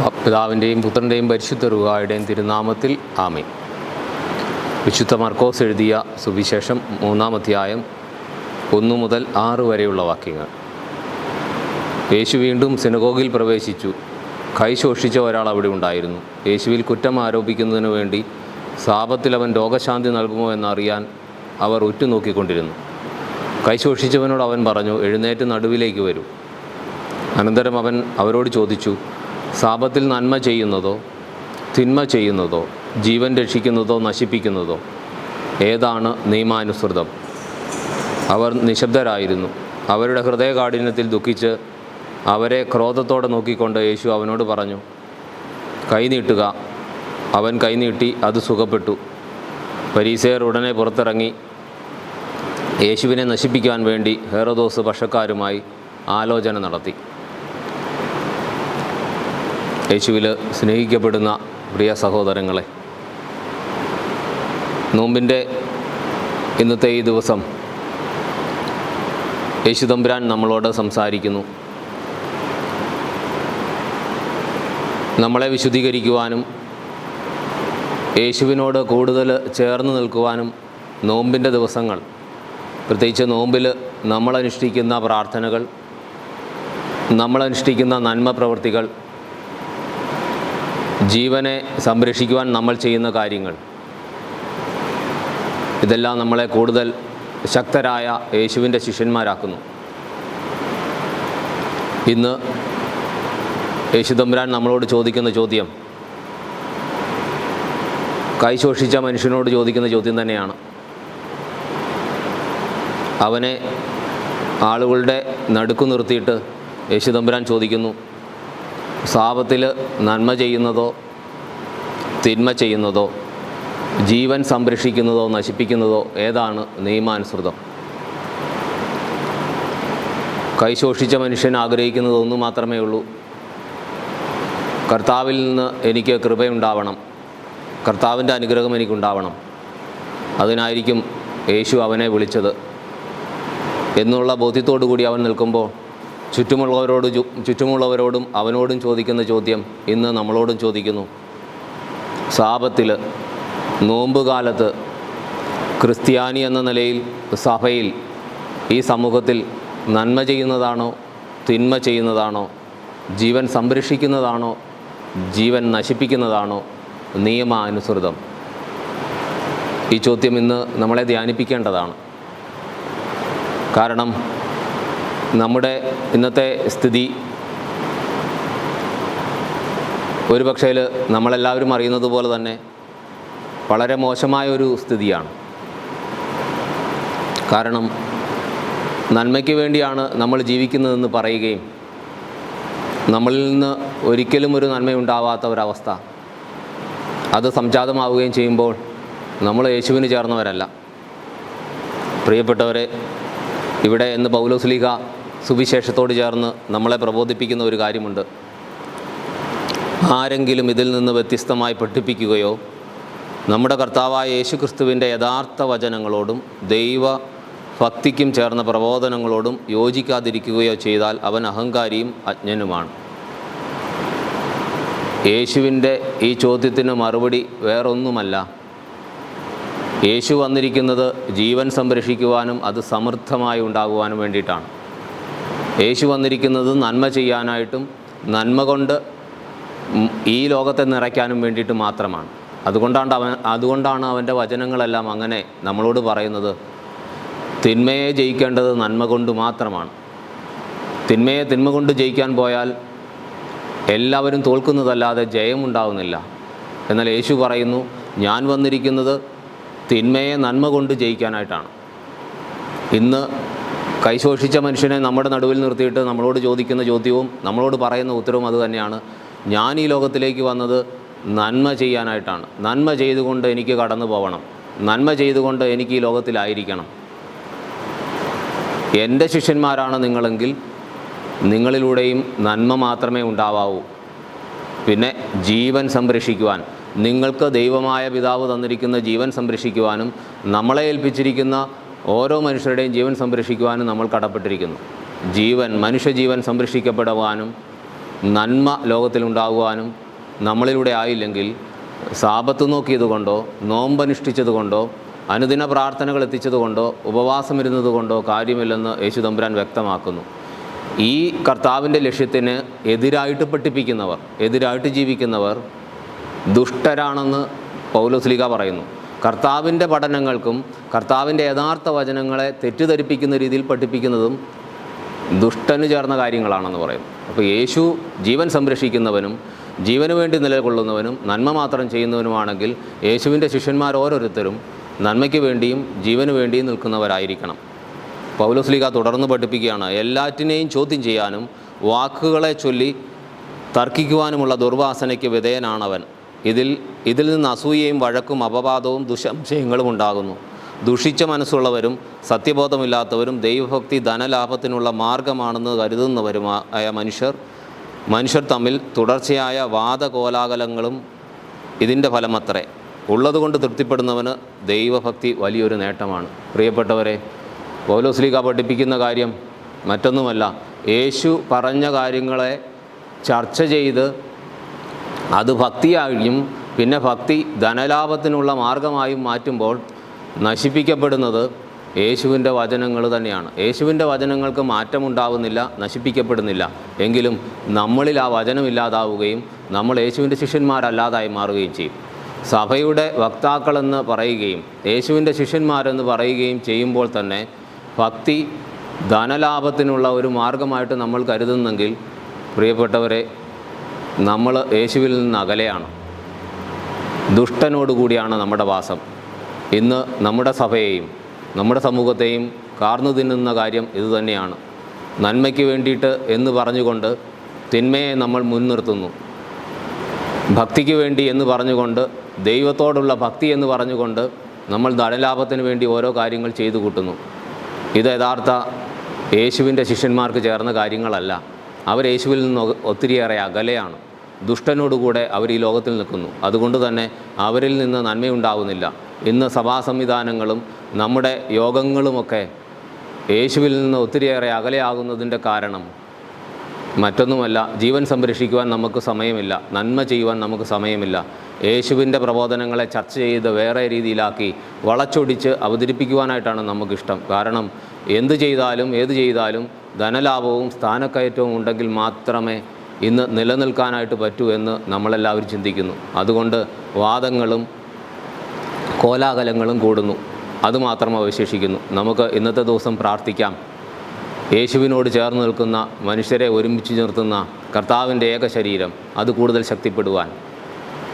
പിതാവിന്റെയും പുത്രന്റെയും പരിശുദ്ധ റുഹായുടെയും തിരുനാമത്തിൽ ആമി വിശുദ്ധ മർക്കോസ് എഴുതിയ സുവിശേഷം മൂന്നാം അധ്യായം ഒന്നു മുതൽ ആറ് വരെയുള്ള വാക്യങ്ങൾ. യേശു വീണ്ടും സിനഗോഗിൽ പ്രവേശിച്ചു. കൈ ശോഷിച്ച ഒരാൾ അവിടെ ഉണ്ടായിരുന്നു. യേശുവിൽ കുറ്റം ആരോപിക്കുന്നതിനു വേണ്ടി സാപത്തിൽ അവൻ രോഗശാന്തി നൽകുമോ എന്നറിയാൻ അവർ ഉറ്റുനോക്കിക്കൊണ്ടിരുന്നു. കൈ ശോഷിച്ചവനോട് അവൻ പറഞ്ഞു എഴുന്നേറ്റ് നടുവിലേക്ക് വരൂ. അനന്തരം അവൻ അവരോട് ചോദിച്ചു സാപത്തിൽ നന്മ ചെയ്യുന്നതോ തിന്മ ചെയ്യുന്നതോ ജീവൻ രക്ഷിക്കുന്നതോ നശിപ്പിക്കുന്നതോ ഏതാണ് നിയമാനുസൃതം? അവർ നിശബ്ദരായിരുന്നു. അവരുടെ ഹൃദയകാഠിന്യത്തിൽ ദുഃഖിച്ച് അവരെ ക്രോധത്തോടെ നോക്കിക്കൊണ്ട് യേശു അവനോട് പറഞ്ഞു കൈനീട്ടുക അവൻ കൈനീട്ടി അത് സുഖപ്പെട്ടു. പരീസേർ ഉടനെ പുറത്തിറങ്ങി യേശുവിനെ നശിപ്പിക്കാൻ വേണ്ടി ഹേറോദോസ് പക്ഷക്കാരുമായി ആലോചന നടത്തി. യേശുവിൽ സ്നേഹിക്കപ്പെടുന്ന പ്രിയ സഹോദരങ്ങളെ നോമ്പിന്റെ ഇന്നത്തെ ഈ ദിവസം യേശു തമ്പുരാൻ നമ്മളോട് സംസാരിക്കുന്നു. നമ്മളെ വിശുദ്ധീകരിക്കുവാനും യേശുവിനോട് കൂടുതൽ ചേർന്ന് നിൽക്കുവാനും നോമ്പിന്റെ ദിവസങ്ങൾ പ്രത്യേകിച്ച് നോമ്പിൽ നമ്മളനുഷ്ഠിക്കുന്ന പ്രാർത്ഥനകൾ നമ്മളനുഷ്ഠിക്കുന്ന നന്മ പ്രവൃത്തികൾ ജീവനെ സംരക്ഷിക്കുവാൻ നമ്മൾ ചെയ്യുന്ന കാര്യങ്ങൾ. ഇതെല്ലാം നമ്മളെ കൂടുതൽ ശക്തരായ യേശുവിന്റെ ശിഷ്യന്മാരാക്കുന്നു. ഇന്ന് യേശുദമ്പുരാൻ നമ്മളോട് ചോദിക്കുന്ന ചോദ്യം കൈശോഷിച്ച മനുഷ്യനോട് ചോദിക്കുന്ന ചോദ്യം തന്നെയാണ്. അവനെ ആളുകളുടെ നടുക്കു നിർത്തിയിട്ട് യേശുദമ്പുരാൻ ചോദിക്കുന്നു സാപത്തിൽ നന്മ ചെയ്യുന്നതോ തിന്മ ചെയ്യുന്നതോ ജീവൻ സംരക്ഷിക്കുന്നതോ നശിപ്പിക്കുന്നതോ ഏതാണ് നിയമാനുസൃതം കൈശോഷിച്ച മനുഷ്യൻ ആഗ്രഹിക്കുന്നത് ഒന്ന് മാത്രമേ ഉള്ളൂ. കർത്താവിൽ നിന്ന് എനിക്ക് കൃപയുണ്ടാവണം. കർത്താവിന്റെ അനുഗ്രഹം എനിക്കുണ്ടാവണം. അതിനായിരിക്കും യേശു അവനെ വിളിച്ചത്. എന്നുള്ള ബോധ്യത്തോടു കൂടി അവൻ നിൽക്കുമ്പോൾ ചുറ്റുമുള്ളവരോട് ചുറ്റുമുള്ളവരോടും അവനോടും ചോദിക്കുന്ന ചോദ്യം ഇന്ന് നമ്മളോടും ചോദിക്കുന്നു. സാപത്തിൽ നോമ്പുകാലത്ത് ക്രിസ്ത്യാനി എന്ന നിലയിൽ സഭയിൽ ഈ സമൂഹത്തിൽ നന്മ ചെയ്യുന്നതാണോ തിന്മ ചെയ്യുന്നതാണോ ജീവൻ സംരക്ഷിക്കുന്നതാണോ ജീവൻ നശിപ്പിക്കുന്നതാണോ നിയമാനുസൃതം? ഈ ചോദ്യം ഇന്ന് നമ്മളെ ധ്യാനിപ്പിക്കേണ്ടതാണ്. കാരണം നമ്മുടെ ഇന്നത്തെ സ്ഥിതി ഒരു പക്ഷേ നമ്മളെല്ലാവരും അറിയുന്നത് പോലെ തന്നെ വളരെ മോശമായ ഒരു സ്ഥിതിയാണ്. കാരണം നന്മയ്ക്ക് വേണ്ടിയാണ് നമ്മൾ ജീവിക്കുന്നതെന്ന് പറയുകയും നമ്മളിൽ നിന്ന് ഒരിക്കലും ഒരു നന്മയുണ്ടാവാത്ത ഒരവസ്ഥ. അത് സംജാതമാവുകയും ചെയ്യുമ്പോൾ നമ്മൾ യേശുവിന് ചേർന്നവരല്ല. പ്രിയപ്പെട്ടവരെ ഇവിടെ എന്ന് പൗലോസ്ലീഹ സുവിശേഷത്തോട് ചേർന്ന് നമ്മളെ പ്രബോധിപ്പിക്കുന്ന ഒരു കാര്യമുണ്ട്. ആരെങ്കിലും ഇതിൽ നിന്ന് വ്യത്യസ്തമായി പഠിപ്പിക്കുകയോ നമ്മുടെ കർത്താവായ യേശു ക്രിസ്തുവിന്റെ യഥാർത്ഥ വചനങ്ങളോടും ദൈവ ഭക്തിക്കും ചേർന്ന പ്രബോധനങ്ങളോടും യോജിക്കാതിരിക്കുകയോ ചെയ്താൽ അവൻ അഹങ്കാരിയും അജ്ഞനുമാണ്. യേശുവിന്റെ ഈ ചോദ്യത്തിന് മറുപടി വേറൊന്നുമല്ല. യേശു വന്നിരിക്കുന്നത് ജീവൻ സംരക്ഷിക്കുവാനും അത് സമൃദ്ധമായി ഉണ്ടാകുവാനും വേണ്ടിയിട്ടാണ്. യേശു വന്നിരിക്കുന്നത് നന്മ ചെയ്യാനായിട്ടും നന്മ കൊണ്ട് ഈ ലോകത്തെ നിറയ്ക്കാനും വേണ്ടിയിട്ട് മാത്രമാണ്. അതുകൊണ്ടാണ് അവൻ അതുകൊണ്ടാണ് അവന്റെ വചനങ്ങളെല്ലാം അങ്ങനെ നമ്മളോട് പറയുന്നത് തിന്മയെ ജയിക്കേണ്ടത് നന്മ കൊണ്ട് മാത്രമാണ്. തിന്മയെ തിന്മ കൊണ്ട് ജയിക്കാൻ പോയാൽ എല്ലാവരും തോൽക്കുന്നതല്ലാതെ ജയമുണ്ടാവുന്നില്ല എന്നാൽ യേശു പറയുന്നു ഞാൻ വന്നിരിക്കുന്നത് തിന്മയെ നന്മ കൊണ്ട് ജയിക്കാനായിട്ടാണ്. ഇന്ന് കൈശോഷിച്ച മനുഷ്യനെ നമ്മുടെ നടുവിൽ നിർത്തിയിട്ട് നമ്മളോട് ചോദിക്കുന്ന ചോദ്യവും നമ്മളോട് പറയുന്ന ഉത്തരവും അതുതന്നെയാണ് ഞാൻ ഈ ലോകത്തിലേക്ക് വന്നത് നന്മ ചെയ്യാനായിട്ടാണ്. നന്മ ചെയ്തുകൊണ്ട് എനിക്ക് കടന്നു പോകണം നന്മ ചെയ്തുകൊണ്ട് എനിക്ക് ഈ ലോകത്തിലായിരിക്കണം. എന്റെ ശിഷ്യന്മാരാണ് നിങ്ങളെങ്കിൽ നിങ്ങളിലൂടെയും നന്മ മാത്രമേ ഉണ്ടാവാവൂ. പിന്നെ ജീവൻ സംരക്ഷിക്കുവാൻ നിങ്ങൾക്ക് ദൈവമായ പിതാവ് തന്നിരിക്കുന്ന ജീവൻ സംരക്ഷിക്കുവാനും നമ്മളെ ഏൽപ്പിച്ചിരിക്കുന്ന ഓരോ മനുഷ്യരുടെയും ജീവൻ സംരക്ഷിക്കുവാനും നമ്മൾ കടപ്പെട്ടിരിക്കുന്നു. ജീവൻ മനുഷ്യജീവൻ സംരക്ഷിക്കപ്പെടുവാനും നന്മ ലോകത്തിലുണ്ടാകുവാനും നമ്മളിലൂടെ ആയില്ലെങ്കിൽ സാപത്ത് നോക്കിയതുകൊണ്ടോ നോമ്പനുഷ്ഠിച്ചതുകൊണ്ടോ അനുദിന പ്രാർത്ഥനകൾ എത്തിച്ചതുകൊണ്ടോ ഉപവാസം ഇരുന്നത് കൊണ്ടോ കാര്യമില്ലെന്ന് യേശു തമ്പുരാൻ വ്യക്തമാക്കുന്നു. ഈ കർത്താവിന്റെ ലക്ഷ്യത്തിന് എതിരായിട്ട് പഠിപ്പിക്കുന്നവർ എതിരായിട്ട് ജീവിക്കുന്നവർ ദുഷ്ടരാണെന്ന് പൗലോസ്ലിക പറയുന്നു. കർത്താവിന്റെ പഠനങ്ങൾക്കും കർത്താവിന്റെ യഥാർത്ഥ വചനങ്ങളെ തെറ്റിദ്ധരിപ്പിക്കുന്ന രീതിയിൽ പഠിപ്പിക്കുന്നതും ദുഷ്ടന് ചേർന്ന കാര്യങ്ങളാണെന്ന് പറയും. അപ്പോൾ യേശു ജീവൻ സംരക്ഷിക്കുന്നവനും ജീവന് വേണ്ടി നിലകൊള്ളുന്നവനും നന്മ മാത്രം ചെയ്യുന്നവനുമാണെങ്കിൽ യേശുവിന്റെ ശിഷ്യന്മാർ ഓരോരുത്തരും നന്മയ്ക്ക് വേണ്ടിയും ജീവന് വേണ്ടിയും നിൽക്കുന്നവരായിരിക്കണം. പൗലോസ്ലിക തുടർന്ന് പഠിപ്പിക്കുകയാണ് എല്ലാറ്റിനെയും ചോദ്യം ചെയ്യാനും വാക്കുകളെ ചൊല്ലി തർക്കിക്കുവാനുമുള്ള ദുർവാസനയ്ക്ക് വിധേയനാണവൻ. ഇതിൽ ഇതിൽ നിന്ന് അസൂയയും വഴക്കും അപവാദവും ദുശംശയങ്ങളും ഉണ്ടാകുന്നു. ദുഷിച്ച മനസ്സുള്ളവരും സത്യബോധമില്ലാത്തവരും ദൈവഭക്തി ധനലാഭത്തിനുള്ള മാർഗമാണെന്ന് കരുതുന്നവരുമായ മനുഷ്യർ മനുഷ്യർ തമ്മിൽ തുടർച്ചയായ വാദകോലാഹലങ്ങളും ഇതിന്റെ ഫലമത്രേ. ഉള്ളതുകൊണ്ട് തൃപ്തിപ്പെടുന്നവന് ദൈവഭക്തി വലിയൊരു നേട്ടമാണ്. പ്രിയപ്പെട്ടവരെ പൗലോസ്ലീഗ പഠിപ്പിക്കുന്ന കാര്യം മറ്റൊന്നുമല്ല. യേശു പറഞ്ഞ കാര്യങ്ങളെ ചർച്ച ചെയ്ത് അത് ഭക്തിയായും പിന്നെ ഭക്തി ധനലാഭത്തിനുള്ള മാർഗമായും മാറ്റുമ്പോൾ നശിപ്പിക്കപ്പെടുന്നത് യേശുവിന്റെ വചനങ്ങൾ തന്നെയാണ്. യേശുവിന്റെ വചനങ്ങൾക്ക് മാറ്റമുണ്ടാവുന്നില്ല നശിപ്പിക്കപ്പെടുന്നില്ല. എങ്കിലും നമ്മളിൽ ആ വചനമില്ലാതാവുകയും നമ്മൾ യേശുവിന്റെ ശിഷ്യന്മാരല്ലാതായി മാറുകയും ചെയ്യും. സഭയുടെ വക്താക്കളെന്ന് പറയുകയും യേശുവിന്റെ ശിഷ്യന്മാരെന്ന് പറയുകയും ചെയ്യുമ്പോൾ തന്നെ ഭക്തി ധനലാഭത്തിനുള്ള ഒരു മാർഗമായിട്ട് നമ്മൾ കരുതുന്നെങ്കിൽ പ്രിയപ്പെട്ടവരെ നമ്മൾ യേശുവിൽ നിന്ന് അകലെയാണ്. ദുഷ്ടനോടുകൂടിയാണ് നമ്മുടെ വാസം. ഇന്ന് നമ്മുടെ സഭയെയും നമ്മുടെ സമൂഹത്തെയും കാർന്നു തിന്നുന്ന കാര്യം ഇതുതന്നെയാണ് നന്മയ്ക്ക് വേണ്ടിയിട്ട് എന്ന് പറഞ്ഞുകൊണ്ട് തിന്മയെ നമ്മൾ മുൻനിർത്തുന്നു. ഭക്തിക്ക് വേണ്ടി എന്ന് പറഞ്ഞുകൊണ്ട് ദൈവത്തോടുള്ള ഭക്തി എന്ന് പറഞ്ഞുകൊണ്ട് നമ്മൾ ധനലാഭത്തിന് വേണ്ടി ഓരോ കാര്യങ്ങൾ ചെയ്തു കൂട്ടുന്നു. ഇത് യഥാർത്ഥ യേശുവിന്റെ ശിഷ്യന്മാർക്ക് ചേർന്ന കാര്യങ്ങളല്ല. അവർ യേശുവിൽ നിന്ന് ഒത്തിരിയേറെ അകലെയാണ്. ദുഷ്ടനോടുകൂടെ അവർ ഈ ലോകത്തിൽ നിൽക്കുന്നു. അതുകൊണ്ട് തന്നെ അവരിൽ നിന്ന് നന്മയുണ്ടാവുന്നില്ല. ഇന്ന് സഭാ സംവിധാനങ്ങളും നമ്മുടെ യോഗങ്ങളുമൊക്കെ യേശുവിൽ നിന്ന് ഒത്തിരിയേറെ അകലെയാകുന്നതിന്റെ കാരണം മറ്റൊന്നുമല്ല ജീവൻ സംരക്ഷിക്കുവാൻ നമുക്ക് സമയമില്ല നന്മ ചെയ്യുവാൻ നമുക്ക് സമയമില്ല. യേശുവിന്റെ പ്രബോധനങ്ങളെ ചർച്ച ചെയ്ത് വേറെ രീതിയിലാക്കി വളച്ചൊടിച്ച് അവതരിപ്പിക്കുവാനായിട്ടാണ് നമുക്കിഷ്ടം. കാരണം എന്ത് ചെയ്താലും ഏത് ചെയ്താലും ധനലാഭവും സ്ഥാനക്കയറ്റവും ഉണ്ടെങ്കിൽ മാത്രമേ ഇന്ന് നിലനിൽക്കാനായിട്ട് പറ്റൂ എന്ന് നമ്മളെല്ലാവരും ചിന്തിക്കുന്നു. അതുകൊണ്ട് വാദങ്ങളും കോലാഹലങ്ങളും കൂടുന്നു. അതുമാത്രം അവശേഷിക്കുന്നു. നമുക്ക് ഇന്നത്തെ ദിവസം പ്രാർത്ഥിക്കാം. യേശുവിനോട് ചേർന്ന് നിൽക്കുന്ന മനുഷ്യരെ ഒരുമിച്ച് നിർത്തുന്ന കർത്താവിന്റെ ഏക ശരീരം അത് കൂടുതൽ ശക്തിപ്പെടുവാൻ.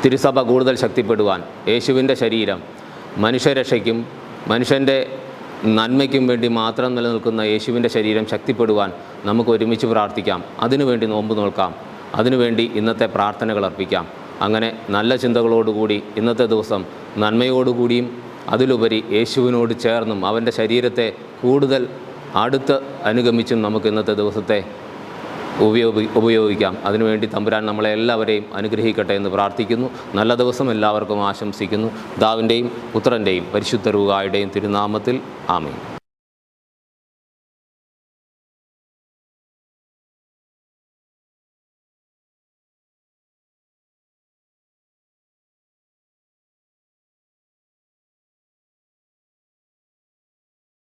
തിരുസഭ കൂടുതൽ ശക്തിപ്പെടുവാൻ. യേശുവിന്റെ ശരീരം മനുഷ്യരക്ഷയ്ക്കും മനുഷ്യന്റെ നന്മയ്ക്കും വേണ്ടി മാത്രം നിലനിൽക്കുന്ന യേശുവിന്റെ ശരീരം ശക്തിപ്പെടുവാൻ നമുക്ക് ഒരുമിച്ച് പ്രാർത്ഥിക്കാം. അതിനുവേണ്ടി നോമ്പ് നോൽക്കാം. അതിനുവേണ്ടി ഇന്നത്തെ പ്രാർത്ഥനകൾ അർപ്പിക്കാം. അങ്ങനെ നല്ല ചിന്തകളോടുകൂടി ഇന്നത്തെ ദിവസം നന്മയോടുകൂടിയും അതിലുപരി യേശുവിനോട് ചേർന്നും അവന്റെ ശരീരത്തെ കൂടുതൽ അടുത്ത് അനുഗമിച്ചും നമുക്ക് ഇന്നത്തെ ദിവസത്തെ ഉപയോഗി ഉപയോഗിക്കാം. അതിനുവേണ്ടി തമ്പുരാൻ നമ്മളെ എല്ലാവരെയും അനുഗ്രഹിക്കട്ടെ എന്ന് പ്രാർത്ഥിക്കുന്നു. നല്ല ദിവസം എല്ലാവർക്കും ആശംസിക്കുന്നു. ദാവിന്റെയും പുത്രന്റെയും പരിശുദ്ധ രൂപായുടെയും തിരുനാമത്തിൽ ആമീൻ.